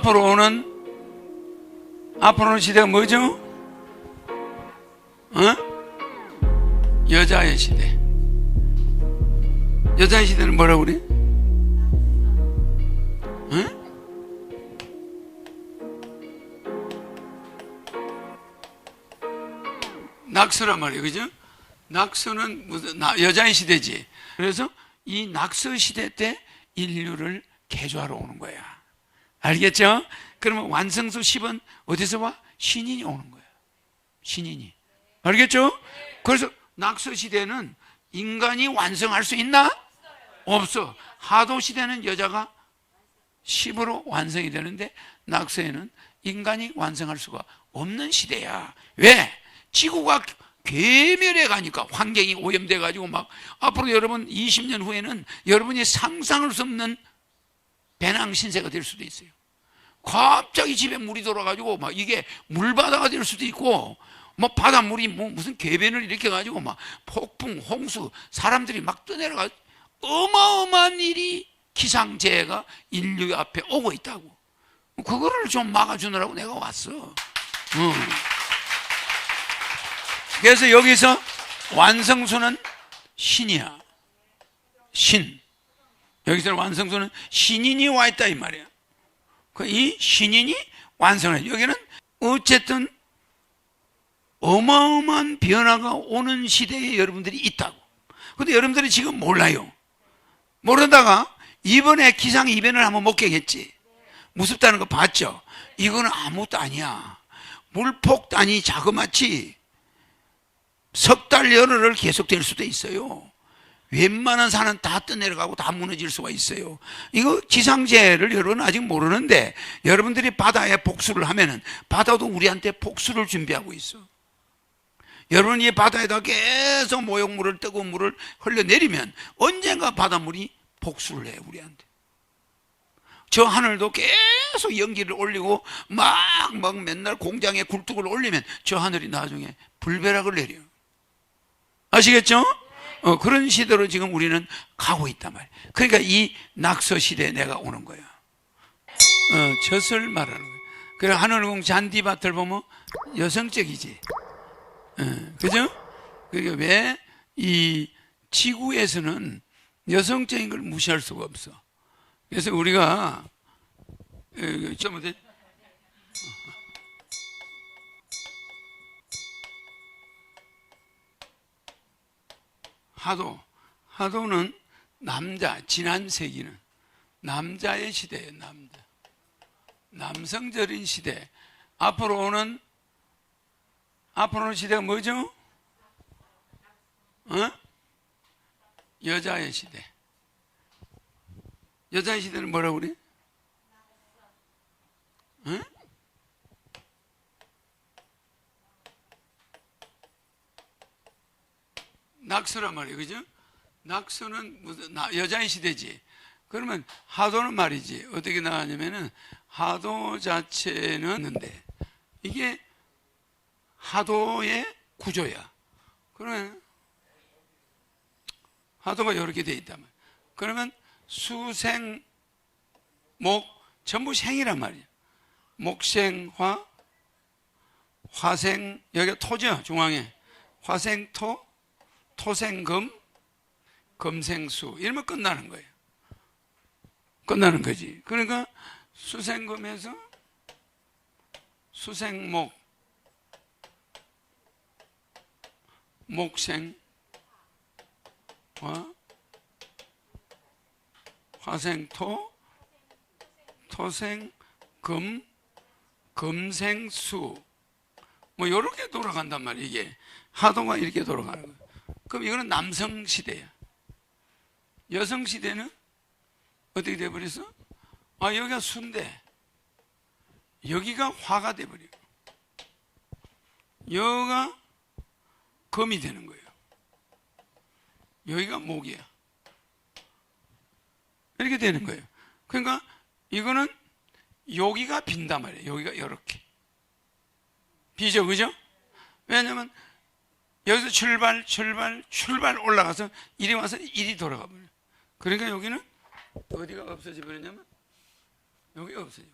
앞으로 오는 앞으로 오는 시대가 뭐죠? 어? 여자의 시대. 여자의 시대는 뭐라고 그래? 응? 낙서란 말이에요. 그죠? 낙서는 여자의 시대지. 그래서 이 낙서 시대 때 인류를 개조하러 오는 거야. 알겠죠? 그러면 완성수 10은 어디서 와? 신인이 오는 거야. 신인이. 알겠죠? 그래서 낙서 시대는 인간이 완성할 수 있나? 없어. 하도 시대는 여자가 10으로 완성이 되는데 낙서에는 인간이 완성할 수가 없는 시대야. 왜? 지구가 괴멸해 가니까 환경이 오염돼 가지고 막 앞으로 여러분 20년 후에는 여러분이 상상할 수 없는 배낭 신세가 될 수도 있어요. 갑자기 집에 물이 돌아가지고 막 이게 물바다가 될 수도 있고 뭐 바닷물이 뭐 무슨 개변을 일으켜 가지고 막 폭풍, 홍수, 사람들이 막 떠내려가 어마어마한 일이 기상재해가 인류 앞에 오고 있다고. 그거를 좀 막아주느라고 내가 왔어. 응. 그래서 여기서 완성수는 신이야. 신. 여기서 완성수는 신인이 와 있다 이 말이야. 그 이 신인이 완성해. 여기는 어쨌든 어마어마한 변화가 오는 시대에 여러분들이 있다고. 근데 여러분들이 지금 몰라요. 모르다가 이번에 기상 이변을 한번 목격했지. 무섭다는 거 봤죠? 이거는 아무것도 아니야. 물폭탄이 자그마치 석 달 열흘을 계속될 수도 있어요. 웬만한 산은 다 떠내려가고 다 무너질 수가 있어요. 이거 기상재해를 여러분 아직 모르는데 여러분들이 바다에 복수를 하면은 바다도 우리한테 복수를 준비하고 있어. 여러분이 이 바다에다 계속 모욕물을 뜨거운 물을 흘려내리면 언젠가 바닷물이 복수를 해 우리한테. 저 하늘도 계속 연기를 올리고 막, 막 맨날 공장에 굴뚝을 올리면 저 하늘이 나중에 불벼락을 내려요. 아시겠죠? 어, 그런 시대로 지금 우리는 가고 있단 말이에요. 그러니까 이 낙서 시대에 내가 오는 거야. 어, 젖을 말하는 거야. 그래, 하늘궁 잔디밭을 보면 여성적이지. 어, 그죠? 그게 왜이 지구에서는 여성적인 걸 무시할 수가 없어. 그래서 우리가 어, 좀 어디 하도 하도는 남자 지난 세기는 남자의 시대예요 남자 남성적인 시대 앞으로 오는 앞으로 오는 시대가 뭐죠? 어? 여자의 시대 여자의 시대는 뭐라고 그래? 응? 낙서란 말이에요. 그죠? 낙서는 여자의 시대지. 그러면 하도는 말이지. 어떻게 나가냐면은 하도 자체는 있는데 이게 하도의 구조야. 그러면 하도가 이렇게 돼 말이야. 그러면 수생 목 전부 생이란 말이야. 목생화 화생 여기가 토죠 중앙에 화생토 토생금 금생수. 이러면 끝나는 거예요. 끝나는 거지. 그러니까 수생금에서 수생목 목생 화 화생토 토생 금 금생수. 뭐 이렇게 돌아간단 말이에요 이게. 하도가 이렇게 돌아가는 거예요 그럼 이거는 남성 시대야. 여성 시대는 어떻게 돼버렸어? 아 여기가 수인데 여기가 화가 돼버려 여기가 금이 되는 거예요. 여기가 목이야. 이렇게 되는 거예요. 그러니까 이거는 여기가 빈단 말이에요. 여기가 이렇게. 비죠 그죠? 왜냐면 여기서 출발 출발 출발 올라가서 이리 와서 이리 돌아가 버려 그러니까 여기는 어디가 없어져 버렸냐면 여기 없어져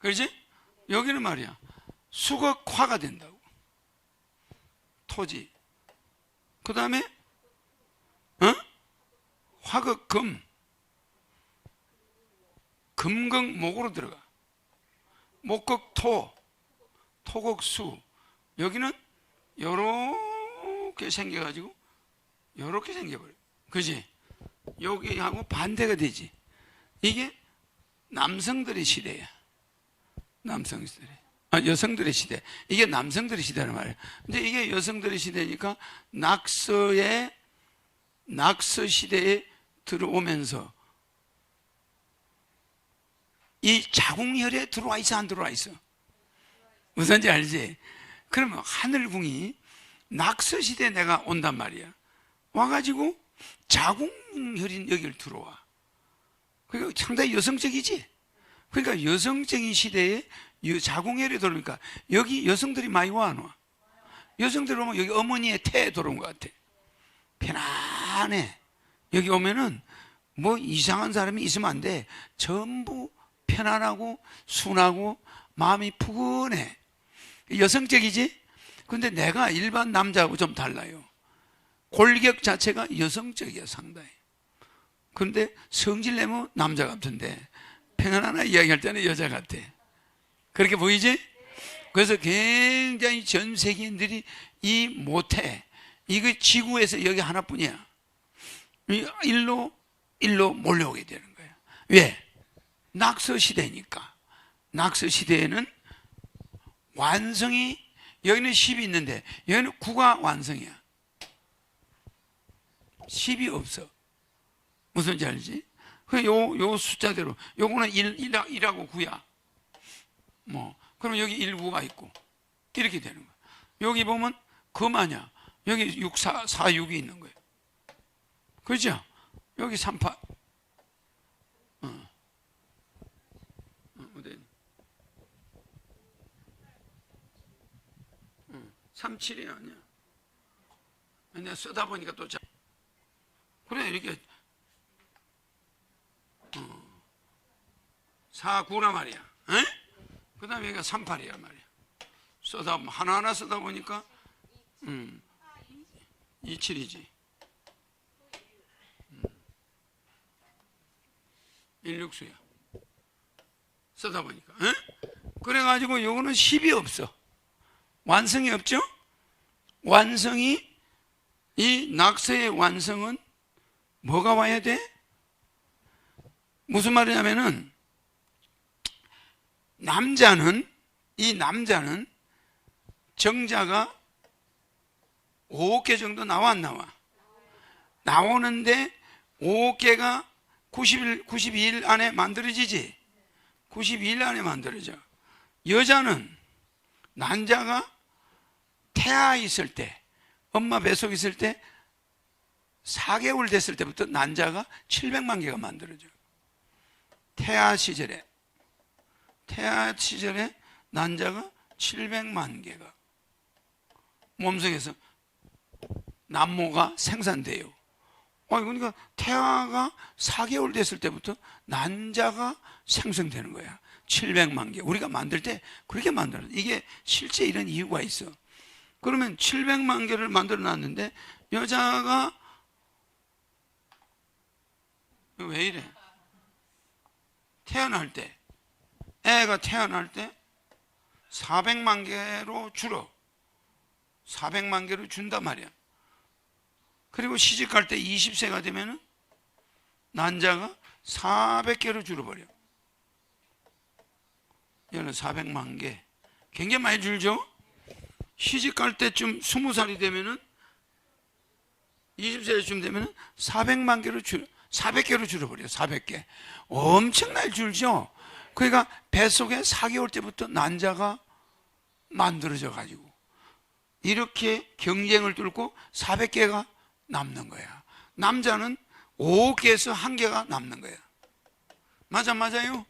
그렇지? 여기는 말이야. 수극화가 된다고. 토지. 그 다음에, 어? 화극금. 금극 목으로 들어가. 목극 토. 토극수. 여기는 요렇게 생겨가지고, 요렇게 생겨버려. 그지? 여기하고 반대가 되지. 이게 남성들의 시대야. 남성들의. 아, 여성들의 시대. 이게 남성들의 시대란 말이에요. 근데 이게 여성들의 시대니까 낙서의, 낙서 시대에 들어오면서 이 자궁혈에 들어와 있어, 안 들어와 있어? 무슨지 알지? 그러면 하늘궁이 낙서 시대에 내가 온단 말이야. 와가지고 자궁혈인 여기를 들어와. 그러니까 상당히 여성적이지? 그러니까 여성적인 시대에 이 자궁혈이 들어오니까 여기 여성들이 많이 와, 안 와? 여성들이 오면 여기 어머니의 태에 들어온 것 같아. 편안해. 여기 오면은 뭐 이상한 사람이 있으면 안 돼. 전부 편안하고 순하고 마음이 푸근해. 여성적이지? 근데 내가 일반 남자하고 좀 달라요. 골격 자체가 여성적이야, 상당히. 그런데 성질 내면 남자 같은데 평안하나 이야기할 때는 여자 같아. 그렇게 보이지? 그래서 굉장히 전 세계인들이 이 모태, 이거 지구에서 여기 하나뿐이야. 이 일로, 일로 몰려오게 되는 거야. 왜? 낙서 시대니까. 낙서 시대에는 완성이, 여기는 10이 있는데, 여기는 9가 완성이야. 10이 없어. 무슨지 알지? 그 요, 요 숫자대로, 요거는 1, 1, 1 하고 9야. 뭐, 그럼 여기 1, 9가 있고, 이렇게 되는 거야. 여기 보면, 금아냐. 여기 6, 4, 4, 6이 있는 거예요. 그죠? 여기 3, 8. 37이 아니야. 내가 쓰다 보니까 또 자. 그래, 이게, 어. 4, 9라 말이야. 그 다음에 여기가 38이란 말이야. 쓰다, 하나하나 쓰다 보니까, 음, 27이지. 16수야. 음. 쓰다 보니까. 에? 그래가지고 요거는 10이 없어. 완성이 없죠? 완성이, 이 낙서의 완성은 뭐가 와야 돼? 무슨 말이냐면은 남자는 이 남자는 정자가 5개 정도 나와 안 나와? 나오는데 5개가 90일 92일 안에 만들어지지. 92일 안에 만들어져. 여자는 난자가 태아 있을 때 엄마 뱃속 있을 때 4개월 됐을 때부터 난자가 700만 개가 만들어져. 태아 시절에 태아 시절에 난자가 700만 개가 몸속에서 남모가 생산돼요. 아, 그러니까 태아가 4개월 됐을 때부터 난자가 생성되는 거야. 700만 개. 우리가 만들 때 그렇게 만들어. 이게 실제 이런 이유가 있어. 그러면 700만 개를 만들어 놨는데 여자가 왜 이래? 태어날 때 애가 태어날 때 400만 개로 줄어. 400만 개로 준단 말이야. 그리고 시집갈 때 20세가 되면은 난자가 400개로 줄어버려. 얘는 400만 개. 굉장히 많이 줄죠? 시집 갈 때쯤 20살이 되면은 20세쯤 되면은 400만 개로 줄, 400개로 줄어버려요. 400개. 엄청나게 줄죠? 그러니까 뱃속에 4개월 때부터 난자가 만들어져 가지고 이렇게 경쟁을 뚫고 400개가 남는 거야. 남자는 5개에서 1개가 남는 거야. 맞아, 맞아요?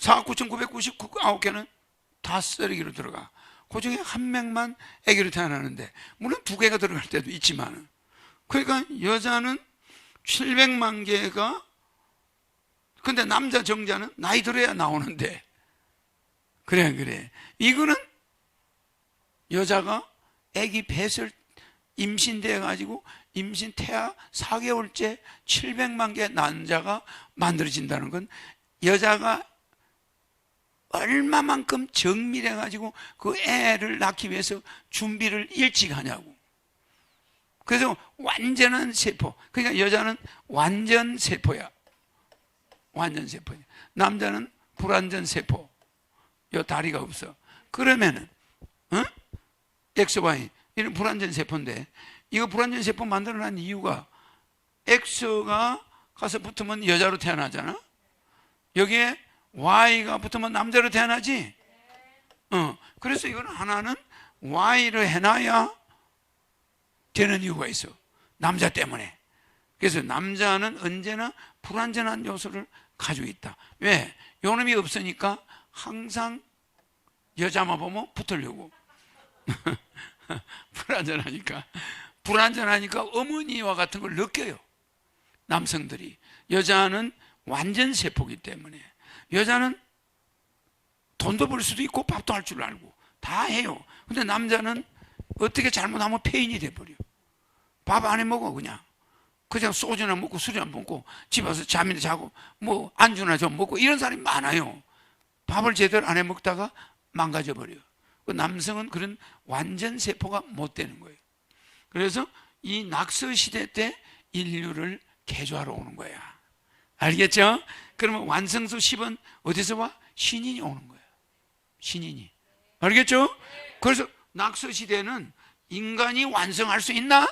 4억 9,999개는 다 쓰레기로 들어가. 그 중에 한 명만 애기로 태어나는데, 물론 두 개가 들어갈 때도 있지만, 그러니까 여자는 700만 개가 근데 남자 정자는 나이 들어야 나오는데 그래, 그래. 이거는 여자가 아기 뱃을 임신돼 가지고 임신 태아 4개월째 700만 개 난자가 만들어진다는 건 여자가 얼마만큼 정밀해 가지고 그 애를 낳기 위해서 준비를 일찍 하냐고. 그래서 완전한 세포. 그러니까 여자는 완전 세포야. 완전 세포야. 남자는 불완전 세포. 요 다리가 없어. 그러면은 어? 엑소바이 이런 불완전 세포인데 이거 불완전 세포 만들어낸 이유가 엑소가 가서 붙으면 여자로 태어나잖아. 여기에 Y가 붙으면 남자로 태어나지. 어. 그래서 이건 하나는 Y를 해놔야 되는 이유가 있어. 남자 때문에. 그래서 남자는 언제나 불완전한 요소를 가지고 있다. 왜? 요놈이 없으니까 항상 여자만 보면 붙으려고. 불안전하니까. 불안전하니까 어머니와 같은 걸 느껴요. 남성들이. 여자는 완전 세포기 때문에. 여자는 돈도 벌 수도 있고 밥도 할 줄 알고 다 해요. 근데 남자는 어떻게 잘못하면 폐인이 돼버려. 밥 안 해 먹어, 그냥. 그냥 소주나 먹고 술이나 먹고 집 와서 잠이나 자고 뭐 안주나 좀 먹고 이런 사람이 많아요. 밥을 제대로 안 해 먹다가 망가져 버려요. 그 남성은 그런 완전 세포가 못 되는 거예요. 그래서 이 낙서 시대 때 인류를 개조하러 오는 거야. 알겠죠? 그러면 완성수 10은 어디서 와? 신인이 오는 거야. 신인이. 알겠죠? 그래서 낙서 시대는 인간이 완성할 수 있나?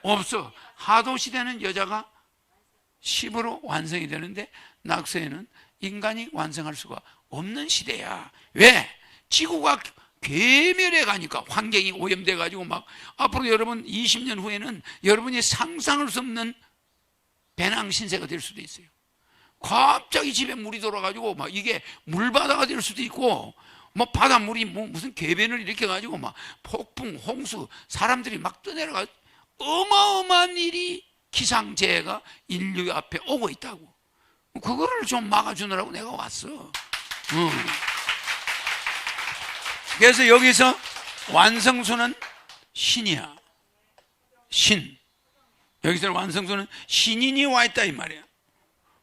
없어. 하도 시대는 여자가 10으로 완성이 되는데 낙서에는 인간이 완성할 수가 없는 시대야. 왜? 지구가 괴멸해 가니까 환경이 오염돼 가지고 막 앞으로 여러분 20년 후에는 여러분이 상상할 수 없는 배낭 신세가 될 수도 있어요. 갑자기 집에 물이 돌아가지고 막 이게 물바다가 될 수도 있고 뭐 바닷물이 뭐 무슨 개변을 일으켜 가지고 막 폭풍, 홍수 사람들이 막 떠내려가 어마어마한 일이 기상재해가 인류 앞에 오고 있다고. 그거를 좀 막아주느라고 내가 왔어. 응. 그래서 여기서 완성수는 신이야. 신. 여기서 완성수는 신인이 와 있다 이 말이야.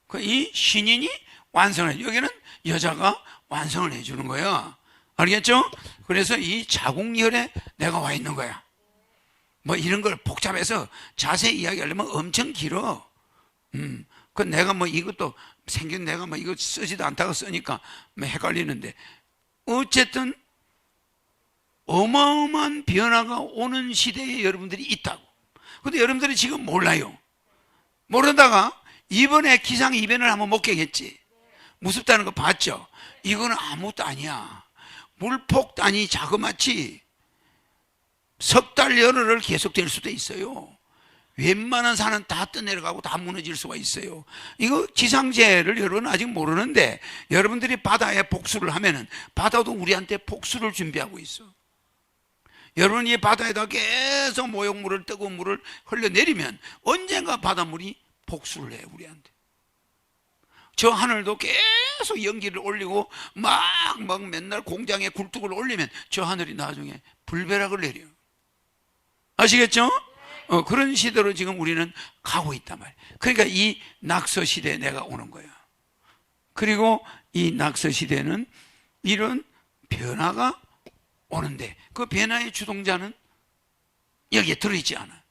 그 이 신인이 완성을 해. 여기는 여자가 완성을 해주는 거야. 알겠죠? 그래서 이 자궁열에 내가 와 있는 거야. 뭐 이런 걸 복잡해서 자세히 이야기하려면 엄청 길어. 음, 그 내가 뭐 이것도 생긴 내가 뭐 이거 쓰지도 않다가 쓰니까 뭐 헷갈리는데 어쨌든 어마어마한 변화가 오는 시대에 여러분들이 있다고. 근데 여러분들이 지금 몰라요. 모르다가 이번에 기상 이변을 한번 목격했지. 무섭다는 거 봤죠? 이거는 아무것도 아니야. 물폭탄이 자그마치 석달 열흘을 계속될 수도 있어요. 웬만한 산은 다 떠내려가고 다 무너질 수가 있어요. 이거 기상재해를 여러분 아직 모르는데 여러분들이 바다에 복수를 하면은 바다도 우리한테 복수를 준비하고 있어. 여러분이 이 바다에다 계속 모욕물을 뜨거운 물을 흘려내리면 언젠가 바닷물이 복수를 해 우리한테. 저 하늘도 계속 연기를 올리고 막, 막 맨날 공장에 굴뚝을 올리면 저 하늘이 나중에 불벼락을 내려. 아시겠죠? 어, 그런 시대로 지금 우리는 가고 있단 말이에요. 그러니까 이 낙서 시대에 내가 오는 거예요. 그리고 이 낙서 시대는 이런 변화가 오는데 그 변화의 주동자는 여기에 들어있지 않아.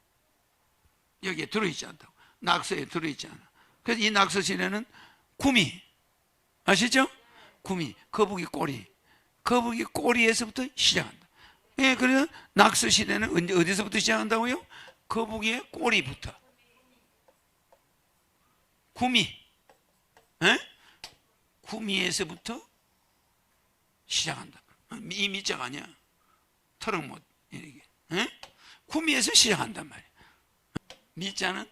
여기에 들어있지 않다고. 낙서에 들어있지 않아. 그래서 이 낙서 시대는 구미. 아시죠? 구미. 거북이 꼬리. 거북이 꼬리에서부터 시작한다. 예, 그래서 낙서 시대는 언제, 어디서부터 시작한다고요? 거북이의 꼬리부터. 구미. 예? 구미에서부터 시작한다. 이 밑자가 아니야. 털은 못, 이렇게. 예? 구미에서 시작한단 말이야. 밑자는,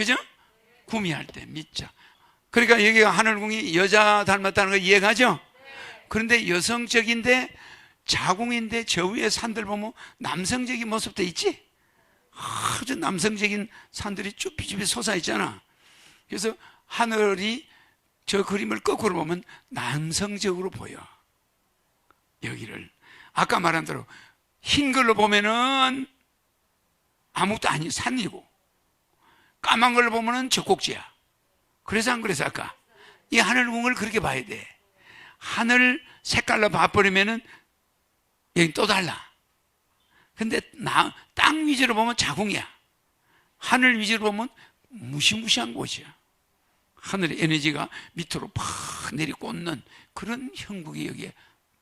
그죠? 구미할 때, 밑자. 그러니까 여기가 하늘궁이 여자 닮았다는 거 이해가죠? 그런데 여성적인데 자궁인데 저 위에 산들 보면 남성적인 모습도 있지? 아주 남성적인 산들이 쭈삐쭈삐 솟아 있잖아. 그래서 하늘이 저 그림을 거꾸로 보면 남성적으로 보여. 여기를 아까 말한 대로 흰 걸로 보면은 아무것도 아닌 산이고 까만 걸로 보면은 젖꼭지야. 그래서 안 그래서 아까 이 하늘궁을 그렇게 봐야 돼. 하늘 색깔로 봐버리면은 여기 또 달라. 근데 나, 땅 위주로 보면 자궁이야. 하늘 위주로 보면 무시무시한 곳이야. 하늘의 에너지가 밑으로 팍 내리꽂는 그런 형국이 여기에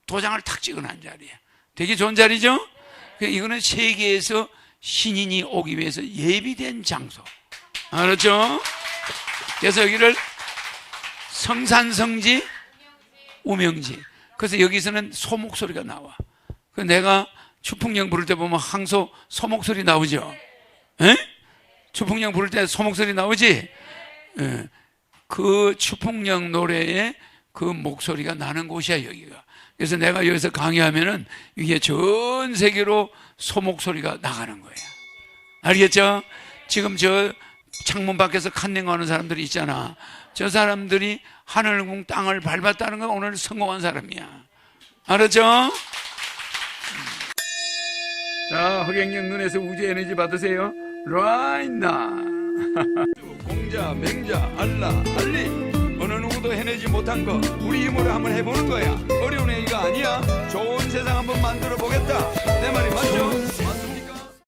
도장을 탁 찍어놓은 자리야. 되게 좋은 자리죠? 그 이거는 세계에서 신인이 오기 위해서 예비된 장소. 알았죠? 그래서 여기를 성산성지, 우명지. 그래서 여기서는 소 목 소리가 나와. 그 내가 추풍령 부를 때 보면 항소 소 목 소리 나오죠? 에? 추풍령 부를 때 소 목 소리 나오지? 예. 그 추풍령 노래에 그 목소리가 나는 곳이야 여기가. 그래서 내가 여기서 강의하면은 이게 전 세계로 소 목소리가 나가는 거야. 알겠죠? 지금 저 창문 밖에서 칸닝하는 사람들이 있잖아. 저 사람들이 하늘궁 땅을 밟았다는 건 오늘 성공한 사람이야. 알았죠? 자, 허경영 눈에서 우주 에너지 받으세요. Right now. 공자, 맹자, 알라, 할리. 어느 누구도 해내지 못한 거 우리 힘으로 한번 해보는 거야. 어려운 얘기가 아니야. 좋은 세상 한번 만들어 보겠다. 내 말이 맞죠?